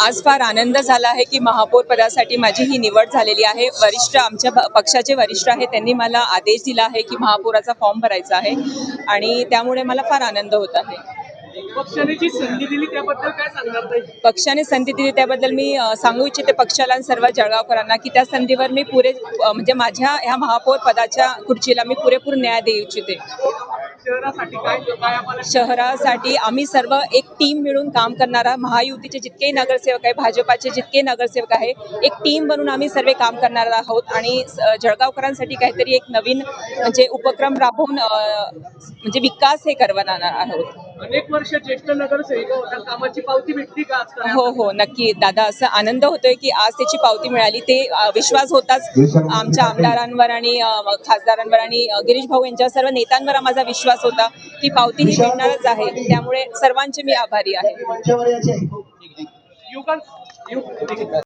आज फार आनंद झाला आहे की महापौर पदासाठी माझी ही निवड झालेली आहे. वरिष्ठ आमच्या पक्षाचे वरिष्ठ आहे त्यांनी मला आदेश दिला आहे की महापौराचा फॉर्म भरायचा आहे आणि त्यामुळे मला फार आनंद होत आहे. पक्षाने जी संधी दिली त्याबद्दल काय सांगणार पक्षाने संधी दिली त्याबद्दल मी सांगू इच्छिते पक्षाला आणि सर्व जळगावकरांना की त्या संधीवर मी पुरे म्हणजे माझ्या ह्या महापौर पदाच्या खुर्चीला मी पुरेपूर न्याय देऊ इच्छिते. शहरासाठी आम्ही सर्व एक टीम मिळून काम करणारा महायुतीचे जितके नगरसेवक आहे भाजपाचे जितके नगरसेवक आहे एक टीम बनून आम्ही सर्व काम करणार आहोत. आणि जळगावकरांसाठी काहीतरी एक नवीन म्हणजे उपक्रम राबवून म्हणजे विकास हे करवणार आहोत. अनेक वर्ष ज्येष्ठ नगरसेविका कामाची पावती भेटली का आज हो हो नक्की. दादा असं आनंद होतोय की आज त्याची पावती मिळाली. ते विश्वास होताच आमच्या आमदारांवर आणि खासदारांवर आणि गिरीश भाऊ यांच्या सर्व नेत्यांवर माझा विश्वास होता की पावती ही मिळणारच आहे. त्यामुळे सर्वांचे मी आभारी आहे.